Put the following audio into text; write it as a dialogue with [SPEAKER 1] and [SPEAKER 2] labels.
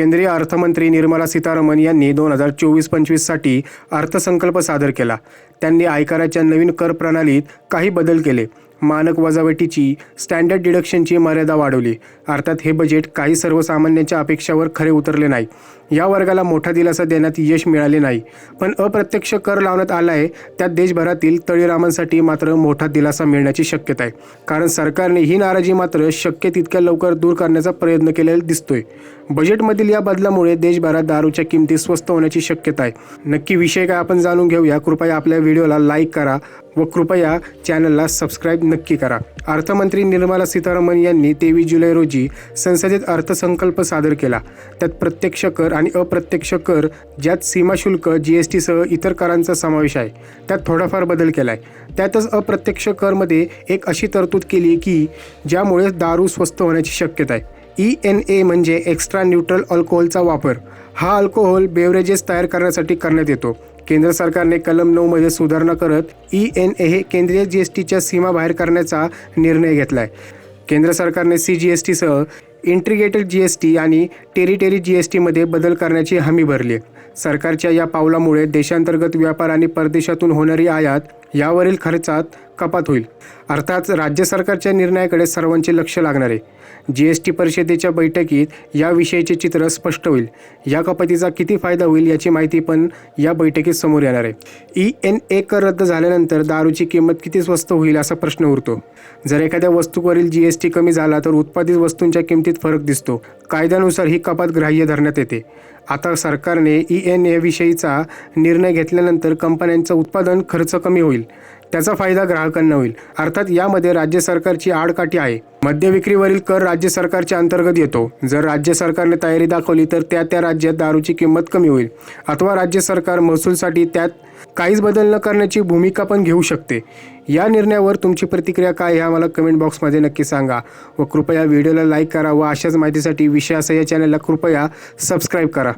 [SPEAKER 1] केंद्रीय अर्थमंत्री निर्मला सीतारामन यांनी दोन हजार चोवीस पंचवीससाठी अर्थसंकल्प सादर केला. त्यांनी आयकराच्या नवीन कर प्रणालीत काही बदल केले. मानक वजावटीची स्टँडर्ड डिडक्शनची मर्यादा वाढवली. अर्थात हे बजेट काही सर्वसामान्यांच्या अपेक्षावर खरे उतरले नाही. या वर्गाला मोठा दिलासा देण्यात यश मिळाले नाही. पण अप्रत्यक्ष कर लावण्यात आला आहे त्यात देशभरातील तळीरामांसाठी मात्र मोठा दिलासा मिळण्याची शक्यता आहे. कारण सरकारने ही नाराजी मात्र शक्य तितक्या लवकर दूर करण्याचा प्रयत्न केलेला दिसतोय. बजेटमधील या बदलामुळे देशभरात दारूच्या किमती स्वस्त होण्याची शक्यता आहे. नक्की विषय काय आपण जाणून घेऊया. कृपया आपल्या व्हिडिओला लाईक करा व कृपया चॅनलला सबस्क्राईब नक्की करा. अर्थमंत्री निर्मला सीतारामन यांनी तेवीस जुलै रोजी संसदेत अर्थसंकल्प सादर केला. त्यात प्रत्यक्ष कर आणि अप्रत्यक्ष कर ज्यात सीमाशुल्क जी एस टीसह इतर करांचा समावेश आहे. त्यात थोडाफार बदल केला आहे त्यातच अप्रत्यक्ष करमध्ये एक अशी तरतूद केली की ज्यामुळे दारू स्वस्त होण्याची शक्यता आहे. ई एन ए म्हणजे एक्स्ट्रा न्यूट्रल अल्कोहोलचा वापर. हा अल्कोहोल बेवरेजेस तयार करण्यासाठी करण्यात येतो. केंद्र सरकारने कलम नऊमध्ये सुधारणा करत ई एन ए हे केंद्रीय जी एस टीच्या सीमा बाहेर करण्याचा निर्णय घेतला आहे केंद्र सरकारने सी जी एस टीसह इंट्रिग्रेटेड जी एस टी आणि टेरिटरी जी एस टीमध्ये बदल करण्याची हमी भरली. सरकारच्या या पावलामुळे देशांतर्गत व्यापार आणि परदेशातून होणारी आयात यावरील खर्चात कपात होईल. अर्थात राज्य सरकारच्या निर्णयाकडे सर्वांचे लक्ष लागणार. आहे जी एस टी परिषदेच्या बैठकीत याविषयीचे चित्र स्पष्ट होईल. या कपातीचा किती फायदा होईल याची माहिती पण या बैठकीत समोर येणार आहे. ई एन ए कर रद्द झाल्यानंतर दारूची किंमत किती स्वस्त होईल असा प्रश्न उरतो. जर एखाद्या वस्तूवरील जी एस टी कमी झाला तर उत्पादित वस्तूंच्या किमतीत फरक दिसतो. कायद्यानुसार ही कपात ग्राह्य धरण्यात येते. आता सरकारने ई एन ए विषयीचा निर्णय घेतल्यानंतर कंपन्यांचं उत्पादन खर्च कमी होईल. त्याचा फायदा ग्राहकांना होईल. अर्थात यामध्ये राज्य सरकारची आडकाठी आहे. मद्य विक्रीवरील कर राज्य सरकारच्या अंतर्गत येतो. जर राज्य सरकारने तयारी दाखवली तर त्या त्या राज्यात दारूची किंमत कमी होईल. अथवा राज्य सरकार महसूलसाठी त्यात काहीच बदल न करण्याची भूमिका पण घेऊ शकते. या निर्णयावर तुमची प्रतिक्रिया काय ह्या आम्हाला कमेंट बॉक्समध्ये नक्की सांगा. व कृपया व्हिडिओला लाईक करा व अशाच माहितीसाठी विषयासह या चॅनलला कृपया सबस्क्राईब करा.